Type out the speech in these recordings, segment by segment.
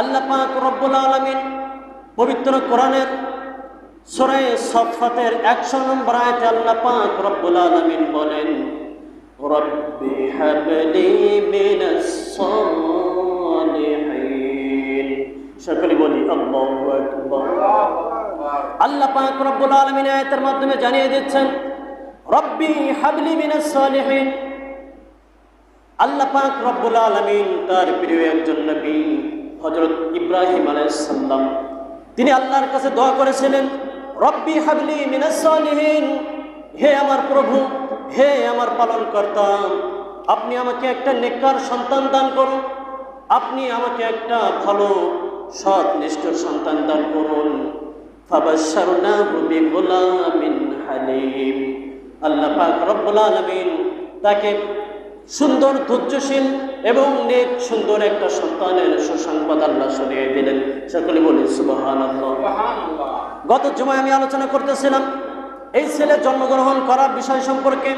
আল্লাহ পাক রব্বুল আলমিন পবিত্র কোরআনের সরে সফাতের একশো নম্বর আয়তে আল্লাহ পাক রব্বুল আলমিন বলেন, রব্বি হাবলি মিনাস সালিহিন। সকলে বলি, আল্লাহু আকবার। আল্লাহ পাক রব্বুল আলামিন আয়াতের মাধ্যমে জানিয়ে দিচ্ছেন, রব্বি হাবলি মিনাস সালিহিন। আল্লাহ পাক রব্বুল আলামিন তার প্রিয় একজন নবী হযরত ইব্রাহিম আলাইহিস সালাম। তিনি আল্লাহর কাছে দোয়া করেছিলেন, রব্বি হাবলি মিনাস সালিহিন। হে আমার প্রভু, হে আমার পালনকর্তা, আপনি আমাকে একটা নেককার সন্তান দান করুন। আপনি আমাকে একটা ভালো, সৎ, নিষ্ঠুর সন্তান দান করুন। আল্লাহ পাক রব্বুল আলামিন তাকে সুন্দর ধৈর্যশীল এবং নেক সুন্দর একটা সন্তানের সুসংবাদ আল্লাহ শুনিয়ে দিলেন। সকলে বলি সুবহানাল্লাহ। গত জমায় আমি আলোচনা করতেছিলাম এই ছেলে জন্মগ্রহণ করার বিষয় সম্পর্কে।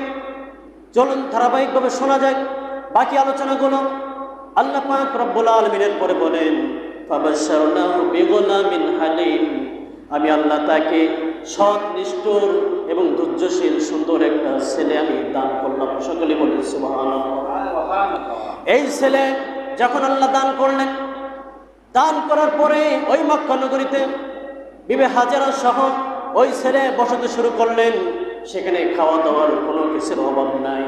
চলুন ধারাবাহিকভাবে শোনা যায় বাকি আলোচনাগুলো আল্লাহ পাক রব্বুল আলমিনের পরে বলেন ফাবাশশারনাহু বিগুলামিন হালিম। আমি আল্লাহ তাকে সৎ নিষ্ঠুর এবং ধৈর্যশীল সুন্দর একটা ছেলে আমি দান করলাম। সকলে বলি সুবহানাল্লাহ। এই ছেলে যখন আল্লাহ দান করলেন দান করার পরে ওই মক্কা নগরীতে বিবে হাজারা সহ ওই ছেলে বসতে শুরু করলেন। সেখানে খাওয়া দাওয়ার কোনো কিছুর অভাব নাই।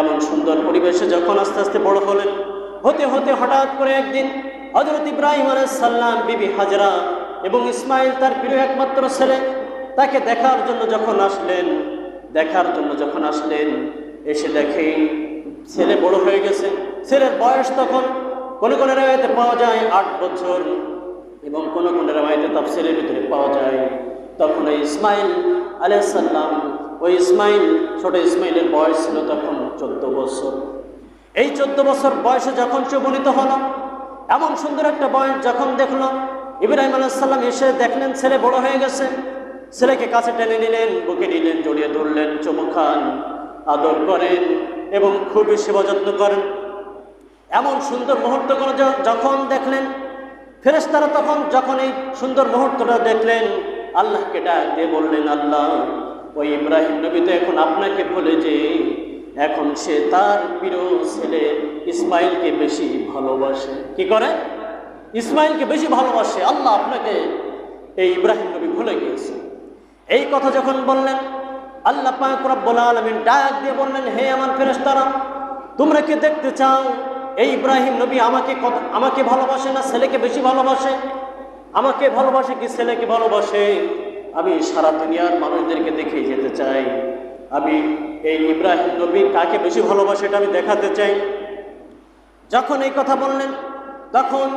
এমন সুন্দর পরিবেশে যখন আস্তে আস্তে বড় হলেন হতে হতে হঠাৎ করে একদিন হজরত ইব্রাহিম সাল্লাম বিবি হাজরা এবং ইসমাইল তার প্রিয় একমাত্র ছেলে, তাকে দেখার জন্য যখন আসলেন, দেখার জন্য যখন আসলেন, এসে দেখে ছেলে বড় হয়ে গেছে। ছেলের বয়স তখন কোনো কোনো রেওয়ায়তে পাওয়া যায় আট বছর এবং কোনো কোনো রেওয়ায়তে তাফসিরের ভিতরে পাওয়া যায়। তখন ওই ইসমাইল আলাইসাল্লাম ওই ইসমাইল, ছোট ইসমাইলের বয়স ছিল তখন চোদ্দ বছর। এই চোদ্দ বছর বয়সে যখন সে উপনীত হলো, এমন সুন্দর একটা বয়স যখন দেখল ইব্রাহিম আলাইসাল্লাম এসে দেখলেন ছেলে বড় হয়ে গেছে। ছেলেকে কাছে টেনে নিলেন, বুকে নিলেন জড়িয়ে ধরলেন, চুমু খান, আদর করেন এবং খুবই সেবা যত্ন করেন। এমন সুন্দর মুহূর্তগুলো যখন দেখলেন, ফেরেশতারা তখন যখন এই সুন্দর মুহূর্তটা দেখলেন, আল্লাহকে ডাক দিয়ে বললেন, আল্লাহ, ওই ইব্রাহিম নবী তো এখন আপনাকে বলে যে এখন সে তার প্রিয় ছেলে ইসমাইলকে বেশি ভালোবাসে। কি করে? ইসমাইলকে বেশি ভালোবাসে, আল্লাহ আপনাকে এই ইব্রাহিম নবী ভুলে গিয়েছে। এই কথা যখন বললেন, আল্লাহ পাক আলামিন ডাক দিয়ে বললেন, হে আমার ফেরেস্তারা তোমরা কি দেখতে চাও, এই ইব্রাহিম নবী আমাকে কত, আমাকে ভালোবাসে না ছেলেকে বেশি ভালোবাসে? আমাকে ভালোবাসে কি ছেলেকে ভালোবাসে? আমি সারা দুনিয়ার মানুষদেরকে দেখে যেতে চাই। আমি এই ইব্রাহিম নবী কাকে বেশি ভালোবাসে এটা আমি দেখাতে চাই। যখন এই কথা বললেন, তখন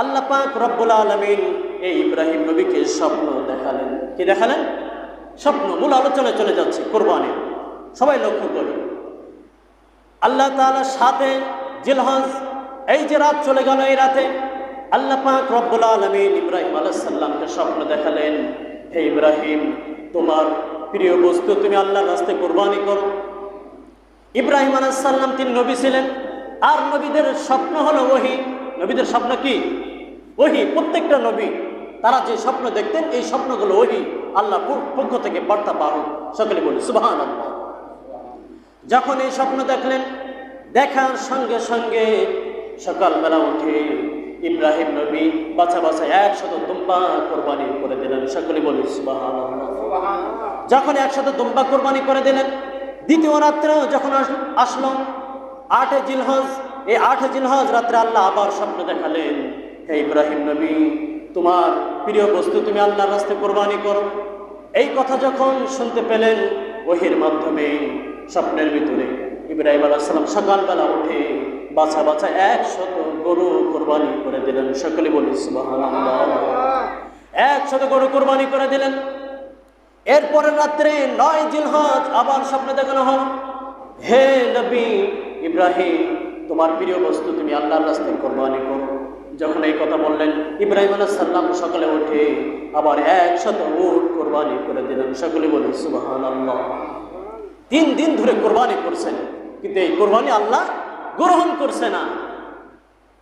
আল্লাহ পাক রব্বুল আলমিন এই ইব্রাহিম নবীকে স্বপ্ন দেখালেন। কি দেখালেন? স্বপ্ন, মূল আলোচনায় চলে যাচ্ছে, কোরবানি। সবাই লক্ষ্য করি আল্লাহ তাআলার সাথে জিলহজ, এই যে রাত চলে গেল এই রাতে, আল্লাহ পাক রব্বুল আলমিন ইব্রাহিম আলাইসাল্লামকে স্বপ্ন দেখালেন, হে ইব্রাহিম, তোমার প্রিয় বস্তু, তুমি আল্লাহর রাস্তায় কোরবানি করো। ইব্রাহিম আলাইসাল্লাম তিনি নবী ছিলেন। আর নবীদের স্বপ্ন হলো ওহি। নবীদের স্বপ্ন কি? ওহি, প্রত্যেকটা নবী, তারা যে স্বপ্ন দেখতেন, এই স্বপ্নগুলো ওহি আল্লাহ পক্ষ থেকে বার্তা পারো সকলে বলি সুবাহান যখন এই স্বপ্ন দেখলেন, দেখার সঙ্গে সঙ্গে সকালবেলা উঠে ইব্রাহিম নবী বাছা বাছা একশত দুম্বা কোরবানি করে দিলেন। সকলে বলি সুবাহান যখন একসাথে দুম্বা কোরবানি করে দিলেন, দ্বিতীয় রাত্রে যখন আস- আসলো, আটে জিলহজ, এই আটে জিলহজ রাত্রে আল্লাহ আবার স্বপ্ন দেখালেন। ইব্রাহিম নবী, তোমার প্রিয় বস্তু তুমি আল্লাহর রাস্তে কোরবানি করো। এই কথা যখন শুনতে পেলেন ওহির মাধ্যমে স্বপ্নের ভিতরে ইব্রাহিম আলাইসালাম সকালবেলা উঠে বাছা বাছা একশত গরু কোরবানি করে দিলেন। সকলে বলি একশত গরু কোরবানি করে দিলেন। এরপরের রাত্রে নয় জিলহজ আবার স্বপ্নে দেখানো হল। হে নবী ইব্রাহিম, তোমার প্রিয় বস্তু তুমি আল্লাহর রাস্তায় কোরবানি করো। যখন এই কথা বললেন, ইব্রাহিম আলাহ সাল্লাম সকালে উঠে আবার একশত উট কোরবানি করে দিলেন। সকলে বলি সুবাহান তিন দিন ধরে কোরবানি করছেন, কিন্তু এই কোরবানি আল্লাহ গ্রহণ করছে না।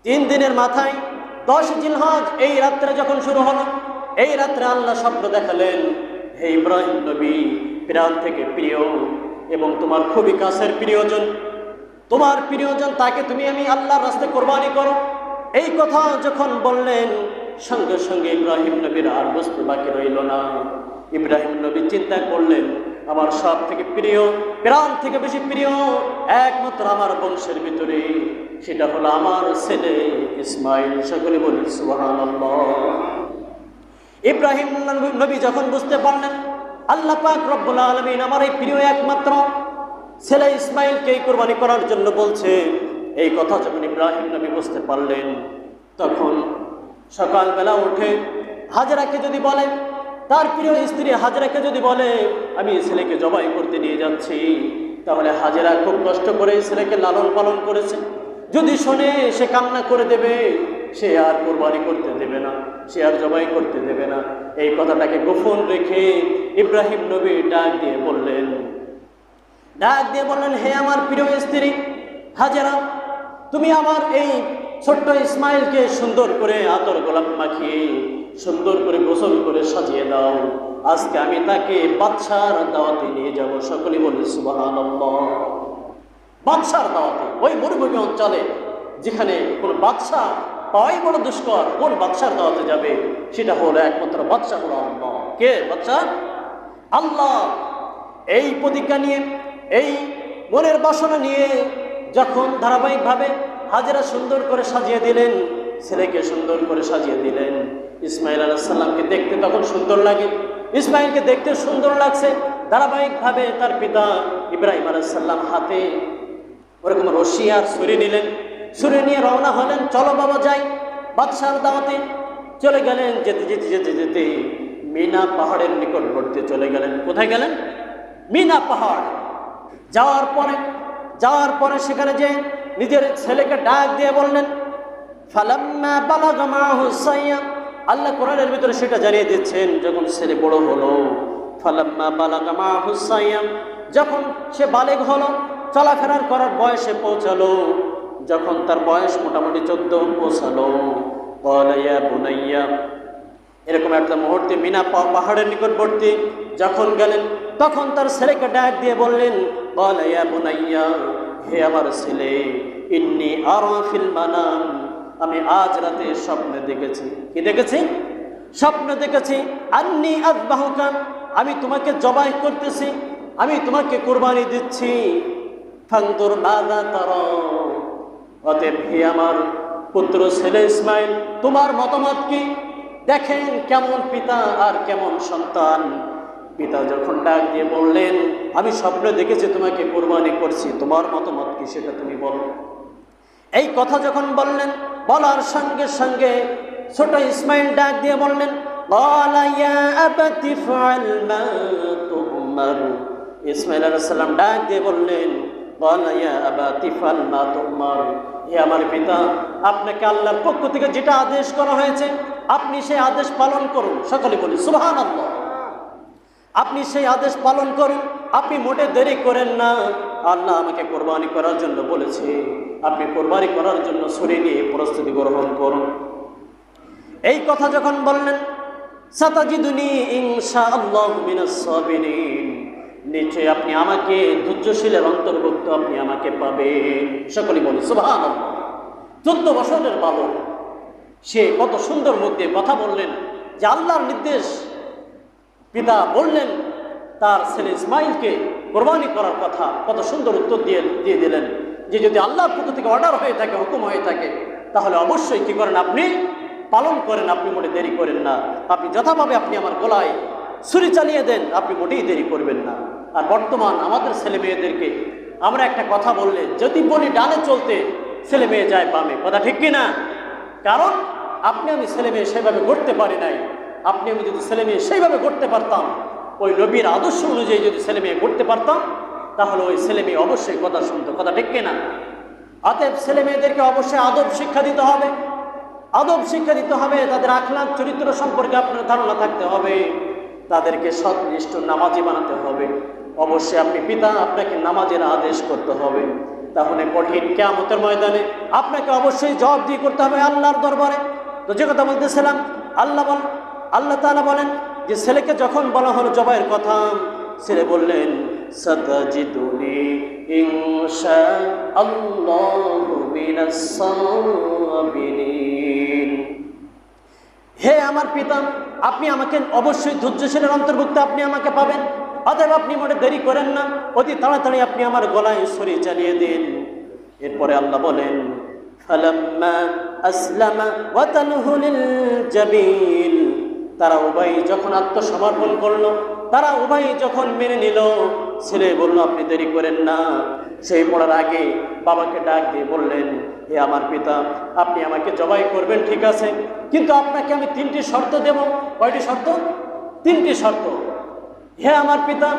তিন দিনের মাথায় দশ জিলহজ এই রাত্রে যখন শুরু হলো, এই রাত্রে আল্লাহ স্বপ্ন দেখালেন, হে ইব্রাহিম নবী প্রাণ থেকে প্রিয় এবং তোমার খুবই কাছের প্রিয়জন। তোমার প্রিয়জন, তাকে তুমি আমি আল্লাহর রাস্তায় কোরবানি করো। এই কথা যখন বললেন, সঙ্গে সঙ্গে ইব্রাহিম নবীর আর বস্তু বাকি রইল না। ইব্রাহিম নবী চিন্তা করলেন, আমার সব থেকে প্রিয়, প্রাণ থেকে বেশি প্রিয়, একমাত্র আমার বংশের ভিতরে, সেটা হলো আমার ছেলে ইসমাইল সকলে বলি সুবহানাল্লাহ। ইব্রাহিম নবী যখন বুঝতে পারলেন, আল্লাহ পাক রব্বুল আলমিন আমার এই প্রিয় একমাত্র ছেলে ইসমাইলকে কোরবানি করার জন্য বলছে এই কথা যখন ইব্রাহিম নবী বুঝতে পারলেন, তখন সকালবেলা উঠে হাজরাকে যদি বলে, তার প্রিয় স্ত্রী হাজরাকে যদি বলে, আমি ছেলেকে জবাই করতে নিয়ে যাচ্ছি, তাহলে হাজেরা খুব কষ্ট করে ছেলেকে লালন পালন করেছে। যদি শোনে, সে কান্না করে দেবে, সে আর কোরবানি করতে দেবে না, সে আর জবাই করতে দেবে না। এই কথাটাকে গোপন রেখে ইব্রাহিম নবী ডাক দিয়ে বললেন, ডাক দিয়ে বললেন, হে আমার প্রিয় স্ত্রী, হাজেরা তুমি আমার এই ছোট্ট ইসমাইলকে সুন্দর করে আতর গোলাপ মাখিয়ে, সুন্দর করে গোসল করে সাজিয়ে দাও। আজকে আমি তাকে বাচ্চার দাওয়াতে নিয়ে যাব। সকলে বলি সুবাহ বাদশার দাওয়াতে, ওই মরুভূমি অঞ্চলে যেখানে কোন বাদশা পাওয়াই বড় দুষ্কর, কোন বাদশার দাওয়াতে যাবে? সেটা হলো একমাত্র বাদশা হলো আল্লাহ। কে বাদশা? আল্লাহ। এই প্রতিজ্ঞা নিয়ে, এই মনের বাসনা নিয়ে যখন ধারাবাহিকভাবে হাজেরা সুন্দর করে সাজিয়ে দিলেন, ছেলেকে সুন্দর করে সাজিয়ে দিলেন। ইসমাইল আলাহিসাল্লামকে দেখতে তখন সুন্দর লাগে। ইসমাইলকে দেখতে সুন্দর লাগছে। ধারাবাহিকভাবে তার পিতা ইব্রাহিম আলাইসাল্লাম হাতে ওরকম রশি আর ছুরি নিলেন। ছুরি নিয়ে রওনা হলেন, চলো বাবা যাই। বাদশার দাওয়াতে চলে গেলেন, যেতে যেতে যেতে যেতে মিনা পাহাড়ের নিকটবর্তী চলে গেলেন। কোথায় গেলেন? মিনা পাহাড়। যাওয়ার পরে যাওয়ার পরে সেখানে যে নিজের ছেলেকে ডাক দিয়ে বললেন আল্লাহ কোরআনের ভিতরে সেটা জানিয়ে দিচ্ছেন, যখন ছেলে বড় হলো, ফালাম্মা বালাগা মাহু সাইয়া যখন সে বালেগ হলো, চলাফেরার করার বয়সে পৌঁছালো, যখন তার বয়স মোটামুটি চোদ্দ পৌঁছালো বলাইয়া বুনাইয়া এরকম একটা মুহূর্তে মিনা পাহাড়ের নিকটবর্তী যখন গেলেন, তখন তার ছেলেকে ডাক দিয়ে বললেন বলাইয়া হে আমার ছেলে, ইন্নি আরফিল মানাম, আমি আজ রাতে স্বপ্নে দেখেছি। কি দেখেছি? স্বপ্ন দেখেছি, আন্নি আজবাহুকা আমি তোমাকে জবাই করতেছি, আমি তোমাকে কোরবানি দিচ্ছি। ফাংতুর মাদা তর, অতএব হে আমার পুত্র ছেলে ইসমাইল, তোমার মতামত কি? দেখেন কেমন পিতা আর কেমন সন্তান। পিতা যখন ডাক দিয়ে বললেন, আমি স্বপ্নে দেখেছি তোমাকে কোরবানি করছি, তোমার মতামত কি সেটা তুমি বলো। এই কথা যখন বললেন, বলার সঙ্গে সঙ্গে ছোট ইসমাইল ডাক দিয়ে বললেন ইসমাইল আলাইসাল্লাম ডাক দিয়ে বললেন আমার পিতা, আপনাকে আল্লাহর পক্ষ থেকে যেটা আদেশ করা হয়েছে, আপনি সেই আদেশ পালন করুন। সকলে বলি সুহান আপনি সেই আদেশ পালন করুন। আপনি মোটে দেরি করেন না। আল্লাহ আমাকে কোরবানি করার জন্য বলেছে, আপনি কোরবানি করার জন্য সরে নিয়ে প্রস্তুতি গ্রহণ করুন। এই কথা যখন বললেন, সাতাজিদুনি ইনশা আল্লাহ মিনাস নিশ্চয় আপনি আমাকে ধৈর্যশীলের অন্তর্ভুক্ত আপনি আমাকে পাবেন। সকলে বলি সুভান চোদ্দ বছরের বালক, সে কত সুন্দর মুখ দিয়ে কথা বললেন, যে আল্লাহর নির্দেশ। পিতা বললেন, তার ছেলে ইসমাইলকে কোরবানি করার কথা কত সুন্দর উত্তর দিয়ে দিয়ে দিলেন। যে যদি আল্লাহর পক্ষ থেকে অর্ডার হয়ে থাকে, হুকুম হয়ে থাকে, তাহলে অবশ্যই কি করেন আপনি? পালন করেন আপনি মনে দেরি করেন না। আপনি যথাভাবে আপনি আমার গলায় ছুরি চালিয়ে দেন, আপনি মোটেই দেরি করবেন না। আর বর্তমান আমাদের ছেলে মেয়েদেরকে আমরা একটা কথা বললে, যদি বলি ডানে চলতে, ছেলে মেয়ে যায় বামে। কথা ঠিক কি না কারণ আপনি আমি ছেলে মেয়ে সেভাবে গড়তে পারি নাই। আপনি আমি যদি ছেলে মেয়ে সেইভাবে গড়তে পারতাম, ওই নবীর আদর্শ অনুযায়ী যদি ছেলে মেয়ে গড়তে পারতাম, তাহলে ওই ছেলে মেয়ে অবশ্যই কথা শুনতো। কথা ঠিক কিনা? অতএব ছেলে মেয়েদেরকে অবশ্যই আদব শিক্ষা দিতে হবে। আদব শিক্ষা দিতে হবে, তাদের আখলাখ চরিত্র সম্পর্কে আপনার ধারণা থাকতে হবে। তাদেরকে সৎনিষ্ঠ নামাজি বানাতে হবে। অবশ্যই আপনি পিতা, আপনাকে নামাজের আদেশ করতে হবে। তাহলে কঠিন কেয়ামতের ময়দানে আপনাকে অবশ্যই জবাব দিয়ে করতে হবে আল্লাহর দরবারে। তো যে কথা বলতেছিলাম, আল্লাহ বল, আল্লাহ তাআলা বলেন যে, ছেলেকে যখন বলা হলো জবাইয়ের কথা, ছেলে বললেন হে আমার পিতা আপনি আমাকে অবশ্যই ধৈর্যশীলের অন্তর্ভুক্ত, আপনি আমাকে পাবেন। অতএব আপনি মোটে দেরি করেন না, অতি তাড়াতাড়ি আপনি আমার গলায় ছড়ি চালিয়ে দিন। এরপরে আল্লাহ বলেন তারা উভয় যখন আত্মসমর্পণ করল তারা উভয় যখন মেনে নিল, ছেলে বলল, আপনি দেরি করেন না। সেই পড়ার আগে বাবাকে ডাক দিয়ে বললেন হে আমার পিতা, আপনি আমাকে জবাই করবেন, ঠিক আছে, কিন্তু আপনাকে আমি তিনটি শর্ত দেব। কয়টি শর্ত? তিনটি শর্ত। হে আমার পিতা,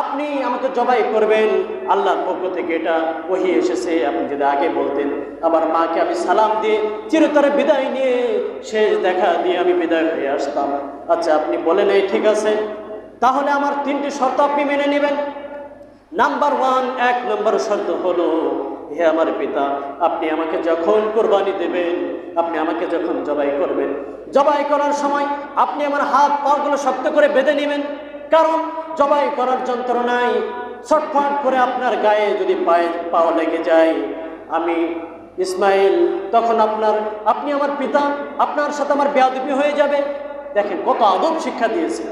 আপনি আমাকে জবাই করবেন। আল্লাহর পক্ষ থেকে এটা ওহি এসেছে। আপনি যদি আগে বলতেন, আমার মাকে আমি সালাম দিয়ে চিরতরে বিদায় নিয়ে শেষ দেখা দিয়ে আমি বিদায় হয়ে আসতাম। আচ্ছা আপনি বলেন, এই ঠিক আছে। তাহলে আমার তিনটি শর্ত আপনি মেনে নেবেন। নাম্বার ওয়ান, এক নম্বর শর্ত হলো, হে আমার পিতা, আপনি আমাকে যখন কোরবানি দেবেন, আপনি আমাকে যখন জবাই করবেন। জবাই করার সময় আপনি আমার হাত পাগুলো শক্ত করে বেঁধে নেবেন। কারণ জবাই করার যন্ত্রণায় ছটফট করে আপনার গায়ে যদি পায়ে পাও লেগে যায়, আমি ইসমাইল, তখন আপনার, আপনি আমার পিতা, আপনার সাথে আমার বেয়াদবি হয়ে যাবে। দেখেন কত আদব শিক্ষা দিয়েছে।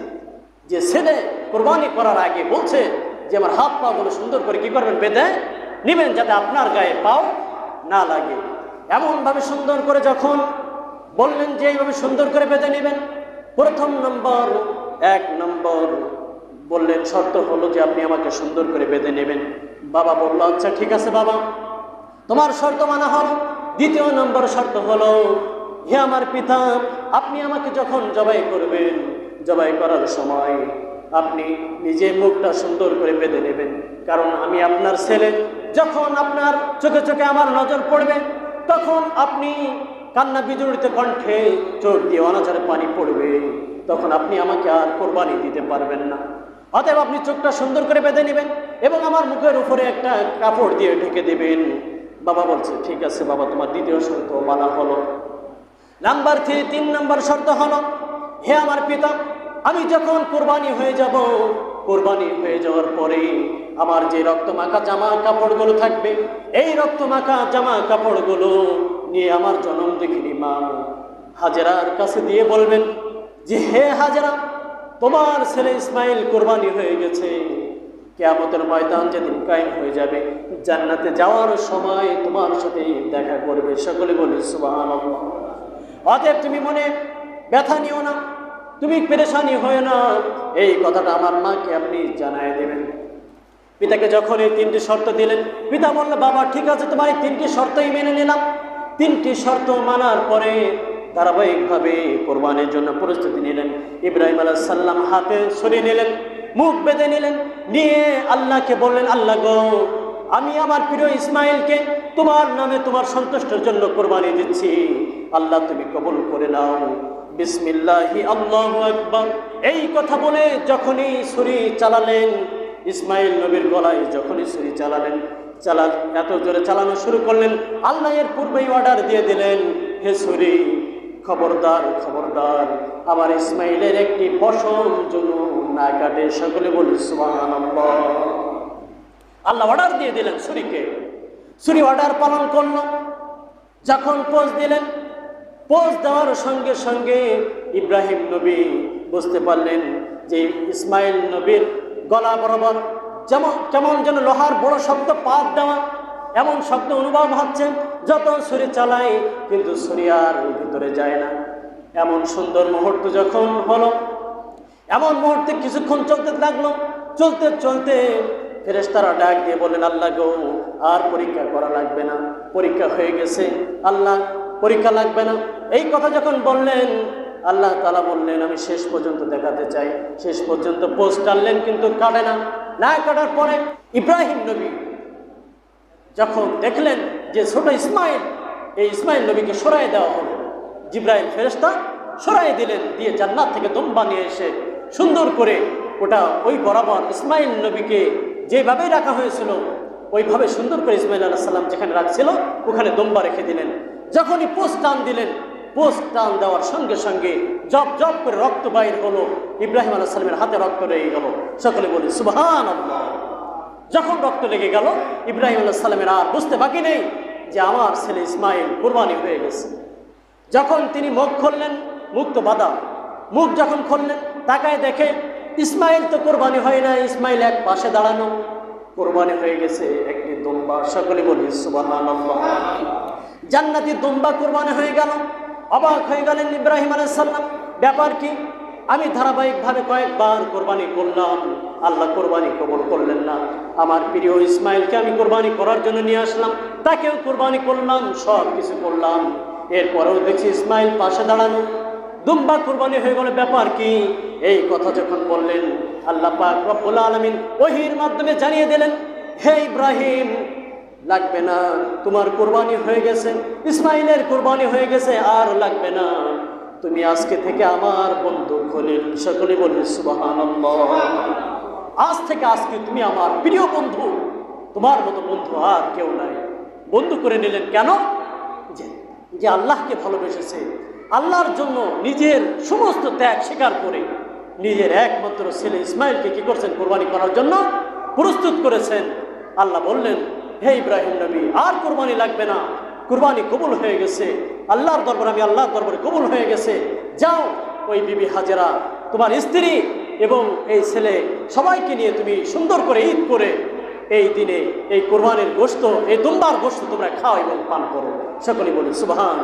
যে ছেলে কোরবানি করার আগে বলছে যে, আমার হাত পা গুলো সুন্দর করে কি করবেন? বেঁধে নিবেন যাতে আপনার গায়ে পাও না লাগে। এমনভাবে সুন্দর করে যখন বললেন যে, এইভাবে সুন্দর করে বেঁধে নেবেন। প্রথম নম্বর, এক নম্বর বললেন, শর্ত হলো যে, আপনি আমাকে সুন্দর করে বেঁধে নেবেন। বাবা বলল আচ্ছা ঠিক আছে বাবা, তোমার শর্ত মানা হলো দ্বিতীয় নম্বর শর্ত হলো, হে আমার পিতা, আপনি আমাকে যখন জবাই করবেন জবাই করার সময় আপনি নিজে মুখটা সুন্দর করে বেঁধে নেবেন। কারণ আমি আপনার ছেলে, যখন আপনার চোখে চোখে আমার নজর পড়বে, তখন আপনি কান্না বিজড়িত কণ্ঠে চোখ দিয়ে অনাচারে পানি পড়বে। তখন আপনি আমাকে আর কোরবানি দিতে পারবেন না। অতএব আপনি চোখটা সুন্দর করে বেঁধে নেবেন এবং আমার মুখের উপরে একটা কাপড় দিয়ে ঢেকে দেবেন। বাবা বলছে, ঠিক আছে বাবা, তোমার দ্বিতীয় শর্ত মানা হলো। নাম্বার থ্রি, তিন নাম্বার শর্ত হলো হে আমার পিতা, আমি যখন কোরবানি হয়ে যাব, কোরবানি হয়ে যাওয়ার পরে আমার যে রক্ত মাখা জামা কাপড়গুলো থাকবে, এই রক্ত মাখা জামা কাপড়গুলো নিয়ে আমার জনম দেখিনি মা। হাজেরার কাছে দিয়ে বলবেন যে, হে হাজেরা, তোমার ছেলে ইসমাইল কোরবানি হয়ে গেছে। কেয়ামতের ময়দান যেদিন কায়েম হয়ে যাবে, জান্নাতে যাওয়ার সময় তোমার সাথে দেখা করবে। সকলে বলি সুবহানাল্লাহ। অতএব তুমি মনে ব্যথা নিও না। তুমি পেরেশানি হয়ে না। এই কথাটা আমার মাকে আপনি জানায় দেবেন। পিতাকে যখন এই তিনটি শর্ত দিলেন, পিতা বলল, বাবা, ঠিক আছে, তোমার এই তিনটি শর্তই মেনে নিলাম। তিনটি শর্ত মানার পরে ধারাবাহিকভাবে কোরবানের জন্য প্রস্তুতি নিলেন। ইব্রাহিম আলাহ সাল্লাম হাতে সরিয়ে নিলেন, মুখ বেঁধে নিলেন, নিয়ে আল্লাহকে বললেন, আল্লাহ গো, আমি আমার প্রিয় ইসমাইলকে তোমার নামে তোমার সন্তুষ্টের জন্য কোরবানি দিচ্ছি। আল্লাহ, তুমি কবুল করে নাও। বিসমিল্লাহি এই কথা বলে যখনই ছুরি চালালেন, ইসমাইল নবীর গলায় যখনই ছুরি চালালেন, চালা এত জোরে চালানো শুরু করলেন আল্লাহ এর পূর্বেই অর্ডার দিয়ে দিলেন, হে ছুরি, খবরদার খবরদার, আমার ইসমাইলের একটি পশম যেন না কাটে। সকলে বলি আল্লাহ অর্ডার দিয়ে দিলেন ছুরিকে। ছুরি অর্ডার পালন করল। যখন পোজ দিলেন পোজ দেওয়ার সঙ্গে সঙ্গে ইব্রাহিম নবী বুঝতে পারলেন যে ইসমাইল নবীর গলা বরাবর যেমন কেমন যেন লোহার বড় শব্দ পাত দেওয়া, এমন শব্দ অনুভব হচ্ছে, যত ছুরি চালায় কিন্তু ছুরি আর ভিতরে যায় না। এমন সুন্দর মুহূর্ত যখন হলো, এমন মুহূর্তে কিছুক্ষণ চলতে লাগল, চলতে চলতে ফেরেস্তারা ডাক দিয়ে বললেন, আল্লাহ গো, আর পরীক্ষা করা লাগবে না। পরীক্ষা হয়ে গেছে। আল্লাহ পরীক্ষা লাগবে না। এই কথা যখন বললেন, আল্লাহ তালা বললেন, আমি শেষ পর্যন্ত দেখাতে চাই। শেষ পর্যন্ত পোস্ট টানলেন, কিন্তু কাটে না। না কাটার পরে ইব্রাহিম নবী যখন দেখলেন যে ছোট ইসমাইল, এই ইসমাইল নবীকে সরাই দেওয়া হলো জিব্রাহিম ফেরেস্তা সরাই দিলেন, দিয়ে জান্নাত থেকে দম্বা নিয়ে এসে সুন্দর করে ওটা ওই বরাবর ইসমাইল নবীকে যেভাবে রাখা হয়েছিল, ওইভাবে সুন্দর করে ইসমাইল আলাহ সাল্লাম যেখানে রাখছিল, ওখানে দম্বা রেখে দিলেন। যখনই পোস্ট টান দিলেন, পোস্ট টান দেওয়ার সঙ্গে সঙ্গে জব জব করে রক্ত বাইর হলো, ইব্রাহিম আলাহ সালামের হাতে রক্ত লেগে গেল সকলে বলি সুবহান যখন রক্ত লেগে গেল, ইব্রাহিম আলাহ সালামের আর বুঝতে বাকি নেই যে আমার ছেলে ইসমাইল কোরবানি হয়ে গেছে। যখন তিনি মুখ খুললেন, মুখ তো বাধা, মুখ যখন খুললেন, তাকায় দেখে ইসমাইল তো কোরবানি হয় না ইসমাইল এক পাশে দাঁড়ানো, কোরবানি হয়ে গেছে একটি দুম্বা। সকলে বলি সুবহানাল্লাহ। জান্নাতি দুম্বা কোরবানি হয়ে গেল, অবাক হয়ে গেলেন ইব্রাহিম আলাইসাল্লাম ব্যাপার কি? আমি ধারাবাহিকভাবে কয়েকবার কোরবানি করলাম, আল্লাহ কোরবানি কবল করলেন না। আমার প্রিয় ইসমাইলকে আমি কোরবানি করার জন্য নিয়ে আসলাম, তাকেও কোরবানি করলাম, সব কিছু করলাম। এরপরেও দেখছি ইসমাইল পাশে দাঁড়ানো। দুম্বা কোরবানি হয়ে গেল, ব্যাপার কি? এই কথা যখন বললেন, আল্লাহ পাক রব্বুল আলমিন ওহির মাধ্যমে জানিয়ে দিলেন, হে ইব্রাহিম লাগবে না। তোমার কোরবানি হয়ে গেছে, ইসমাইলের কোরবানি হয়ে গেছে, আর লাগবে না। তুমি আজকে থেকে আমার বন্ধু খলিল সকলে বলি, সুবহানাল্লাহ। আজ থেকে আজকে তুমি আমার প্রিয় বন্ধু। তোমার মতো বন্ধু আর কেউ নাই। বন্ধু করে নিলেন কেন? যে যে আল্লাহকে ভালোবেসেছে। আল্লাহর জন্য নিজের সমস্ত ত্যাগ স্বীকার করে নিজের একমাত্র ছেলে ইসমাইলকে কি করছেন কোরবানি করার জন্য? প্রস্তুত করেছেন। আল্লাহ বললেন হে ইব্রাহিম নবী, আর কুরবানি লাগবে না। কোরবানি কবুল হয়ে গেছে। আল্লাহর দরবার আমি আল্লাহর দরবারে কবুল হয়ে গেছে। যাও, ওই বিবি হাজেরা, তোমার স্ত্রী এবং এই ছেলে সবাইকে নিয়ে তুমি সুন্দর করে ঈদ করে এই দিনে এই কোরবানির গোস্ত এই দুম্বার গোস্ত তোমরা খাও এবং পান করো। সকলেই বলি সুবহান